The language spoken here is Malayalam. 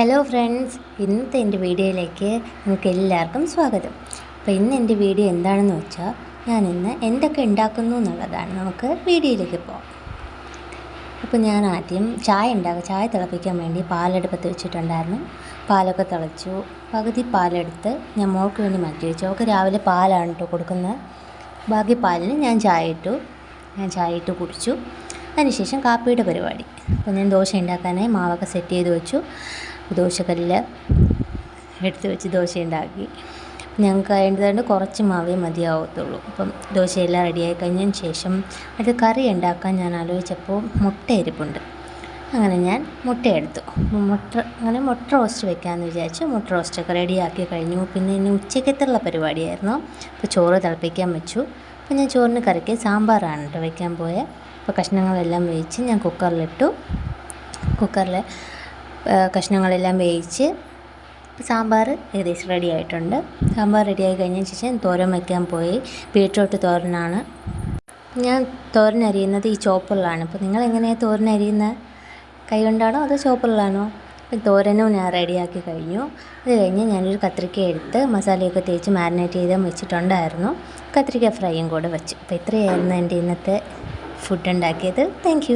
ഹലോ ഫ്രണ്ട്സ് ഇന്നത്തെ എന്റെ വീഡിയോയിലേക്ക് നിങ്ങൾക്ക് എല്ലാവർക്കും സ്വാഗതം. അപ്പോൾ ഇന്ന് എന്റെ വീഡിയോ എന്താണെന്ന് വെച്ചാൽ ഞാൻ ഇന്ന് എന്തൊക്കെ ഉണ്ടാക്കുന്നു എന്നുള്ളതാണ്. നമുക്ക് വീഡിയോയിലേക്ക് പോകാം അപ്പോൾ ഞാൻ ആദ്യം ചായ ഉണ്ടാക്കുക ചായ തിളപ്പിക്കാൻ വേണ്ടി പാലെടുപ്പത്ത് വെച്ചിട്ടുണ്ടായിരുന്നു. പാലൊക്കെ തിളച്ചു. പകുതി പാലെടുത്ത് ഞാൻ മോൾക്ക് വേണ്ടി മാറ്റി വെച്ചു. അവൾക്ക് രാവിലെ പാലാണ് കേട്ടോ കൊടുക്കുന്നത്. ബാക്കി പാലിന് ഞാൻ ചായ ഇട്ടു. ഞാൻ ചായ ഇട്ട് കുടിച്ചു. അതിനുശേഷം കാപ്പിയുടെ പരിപാടി. അപ്പോൾ ഞാൻ ദോശ ഉണ്ടാക്കാനായി മാവൊക്കെ സെറ്റ് ചെയ്ത് വെച്ചു. ദോശക്കല്ല് എടുത്ത് വെച്ച് ദോശ ഉണ്ടാക്കി ഞങ്ങൾക്ക് വേണ്ടതുകൊണ്ട് കുറച്ച് മാവേ മതിയാവത്തുള്ളൂ. അപ്പം ദോശയെല്ലാം റെഡിയായി കഴിഞ്ഞതിന് ശേഷം അത് കറി ഉണ്ടാക്കാൻ ഞാൻ ആലോചിച്ചപ്പോൾ മുട്ട ഇരിപ്പുണ്ട് അങ്ങനെ ഞാൻ മുട്ട എടുത്തു. മുട്ട അങ്ങനെ മുട്ട റോസ്റ്റ് വെക്കാമെന്ന് വിചാരിച്ചു. മുട്ട റോസ്റ്റൊക്കെ റെഡിയാക്കി കഴിഞ്ഞു. പിന്നെ ഇനി ഉച്ചക്കത്തുള്ള പരിപാടിയായിരുന്നു. അപ്പോൾ ചോറ് തിളപ്പിക്കാൻ വെച്ചു. അപ്പോൾ ഞാൻ ചോറിന് കറിക്ക് സാമ്പാറാണ് കേട്ടോ വെക്കാൻ പോയത് അപ്പോൾ കഷ്ണങ്ങളെല്ലാം വേവിച്ച് ഞാൻ കുക്കറിലിട്ടു. കുക്കറിൽ കഷ്ണങ്ങളെല്ലാം വേവിച്ച് സാമ്പാർ ഏകദേശം റെഡി ആയിട്ടുണ്ട്. സാമ്പാർ റെഡി ആയി കഴിഞ്ഞതിന് ശേഷം തോരൻ വയ്ക്കാൻ പോയി. ബീട്രൂട്ട് തോരനാണ്. ഞാൻ തോരൻ അരിയുന്നത് ഈ ചോപ്പറിലാണ് അപ്പോൾ നിങ്ങൾ എങ്ങനെയാണ് തോരൻ അരിയുന്നത് കൈ കൊണ്ടാണോ അതോ ചോപ്പറിലാണോ തോരനും ഞാൻ റെഡിയാക്കി കഴിഞ്ഞു. അത് കഴിഞ്ഞ് ഞാനൊരു കത്രിക്ക എടുത്ത് മസാലയൊക്കെ തേച്ച് മാരിനേറ്റ് ചെയ്ത് വെച്ചിട്ടുണ്ടായിരുന്നു. കത്രിക ഫ്രൈയും കൂടെ വെച്ചു. അപ്പോൾ ഇത്രയായിരുന്നു എന്റെ ഇന്നത്തെ ഫുഡ് ഉണ്ടാക്കിയത്. താങ്ക്